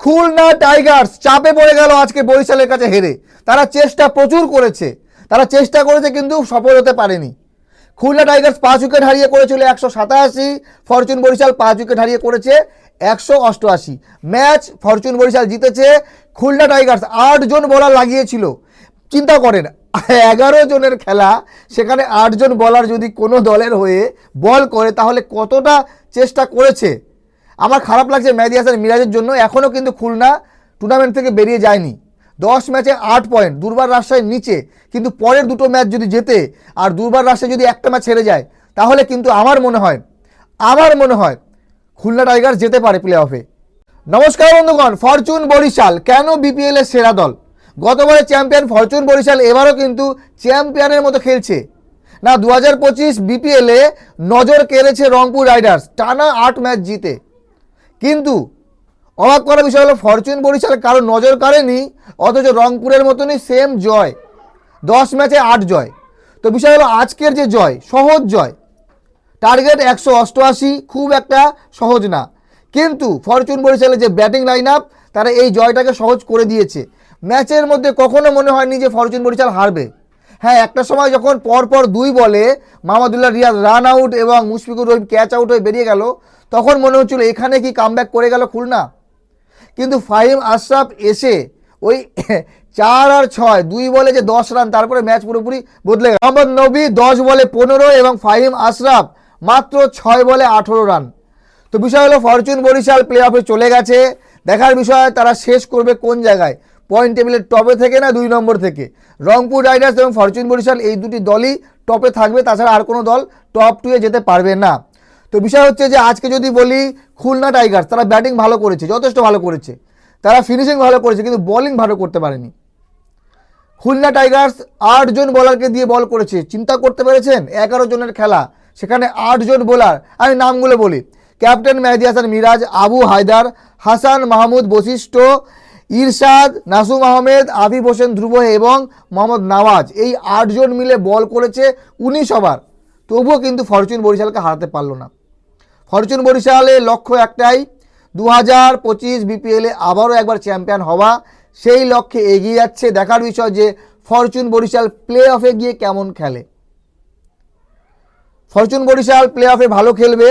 Khulna Tigers চাপে পড়ে গেল আজকে বরিশালের কাছে হেরে। তারা চেষ্টা প্রচুর করেছে। তারা চেষ্টা করেছে কিন্তু সফল হতে পারেনি। খুলনা টাইগার্স পাঁচ উইকেট হারিয়ে করেছিল একশো সাতাশি, ফরচুন বরিশাল পাঁচ উইকেট হারিয়ে করেছে একশো অষ্টআশি। ম্যাচ ফরচুন বরিশাল জিতেছে। খুলনা টাইগার্স আট জন বলার লাগিয়েছিল। চিন্তা করেন, এগারো জনের খেলা, সেখানে আটজন বলার যদি কোনো দলের হয়ে বল করে, তাহলে কতটা চেষ্টা করেছে? আমার খারাপ লাগছে মেহেদি হাসান মিরাজের জন্য এখনও কিন্তু খুলনা টুর্নামেন্ট থেকে বেরিয়ে যায়নি। দশ ম্যাচে আট পয়েন্ট দুর্বার রাজশাহীর নিচে। কিন্তু পরের দুটো ম্যাচ যদি জেতে আর দুর্বার রাজশাহী যদি একটা ম্যাচ হেরে যায়, তাহলে কিন্তু আমার মনে হয়, আমার মনে হয় খুলনা টাইগার যেতে পারে প্লে অফে নমস্কার বন্ধুগণ, ফরচুন বরিশাল, কেন বিপিএলের সেরা দল? গতবারের চ্যাম্পিয়ন ফরচুন বরিশাল এবারও কিন্তু চ্যাম্পিয়নের মতো খেলছে। না দু হাজার পঁচিশ বিপিএলে নজর কেড়েছে রংপুর রাইডার্স, টানা আট ম্যাচ জিতে। কিন্তু অবাক করার বিষয় হলো, ফরচুন বরিশাল কারও নজর কাড়েনি, অথচ রংপুরের মতনই সেম জয়। দশ ম্যাচে আট জয়। তো বিষয় হলো, আজকের যে জয়, সহজ জয়। টার্গেট একশো অষ্টআশি, খুব একটা সহজ না। কিন্তু ফরচুন বরিশালের যে ব্যাটিং লাইন আপ তারা এই জয়টাকে সহজ করে দিয়েছে। ম্যাচের মধ্যে কখনো মনে হয়নি যে ফরচুন বরিশাল হারবে। হ্যাঁ একটা সময় যখন পরপর দুই বলে মাহমুদুল্লাহ রিয়াজ রান আউট এবং মুশফিকুর রহিম ক্যাচ আউট হয়ে বেরিয়ে গেল, তখন মনে হচ্ছিল এখানে কি কামব্যাক করে গেল খুলনা? কিন্তু ফাহিম আশরাফ এসে ওই চার আর ছয়, দুই বলে যে দশ রান তারপরে ম্যাচ পুরোপুরি বদলে গেল। মোহাম্মদ নবী দশ বলে পনেরো এবং ফাহিম আশরাফ মাত্র ছয় বলে আঠেরো রান তো বিষয় হলো, ফরচুন বরিশাল প্লে অফে চলে গেছে। দেখার বিষয়, তারা শেষ করবে কোন জায়গায়? পয়েন্ট টেবিলের টপে থেকে না দুই নম্বর থেকে। রংপুর রাইডার্স এবং ফরচুন বরিশাল এই দুটি দলই টপে থাকবে, তাছাড়া আর কোনো দল টপ টুয়ে যেতে পারবে না। তো বিষয় হচ্ছে যে আজকে যদি বলি খুলনা টাইগার্স, তারা ব্যাটিং ভালো করেছে, যথেষ্ট ভালো করেছে। তারা ফিনিশিং ভালো করেছে, কিন্তু বোলিং ভালো করতে পারেনি। খুলনা টাইগার্স আটজন বোলারকে দিয়ে বল করেছে, চিন্তা করতে পেরেছেন? এগারো জনের খেলা, সেখানে আটজন বোলার আমি নামগুলো বলি। ক্যাপ্টেন মেহেদি হাসান মিরাজ, আবু হায়দার, হাসান মাহমুদ বশিষ্ঠ ইরশাদ, নাসুম আহমেদ, আবিব হোসেন ধ্রুব এবং মোহাম্মদ নওয়াজ এই আটজন মিলে বল করেছে উনিশ ওভার। তবুও কিন্তু ফরচুন বরিশালকে হারাতে পারল না। ফরচুন বরিশালের লক্ষ্য একটাই দু হাজার পঁচিশ বিপিএলে আবারও একবার চ্যাম্পিয়ন হওয়া, সেই লক্ষ্যে এগিয়ে যাচ্ছে। দেখার বিষয় যে ফরচুন বরিশাল প্লে অফে গিয়ে কেমন খেলে। ফরচুন বরিশাল প্লে অফে ভালো খেলবে,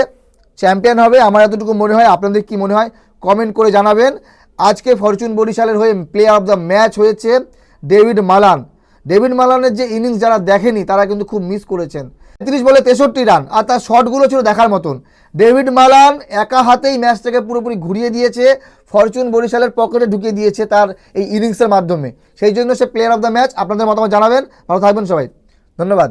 চ্যাম্পিয়ন হবে। আমার এতটুকু মনে হয়, আপনাদের কি মনে হয়? কমেন্ট করে জানাবেন। আজকে ফরচুন বরিশালের হয়ে প্লেয়ার অফ দ্য ম্যাচ হয়েছে ডেভিড মালান। ডেভিড মালানের যে ইনিংস যারা দেখেনি, তারা কিন্তু খুব মিস করেছেন। তিরিশ বলে তেষট্টি রান আর তার শটগুলো ছিল দেখার মতন। ডেভিড মালান একা হাতেই ম্যাচটাকে পুরোপুরি ঘুরিয়ে দিয়েছে, ফরচুন বরিশালের পকেটে ঢুকিয়ে দিয়েছে তার এই ইনিংসের মাধ্যমে। সেই জন্য সে প্লেয়ার অফ দ্য ম্যাচ আপনাদের মতামত জানাবেন। ভালো থাকবেন সবাই। ধন্যবাদ।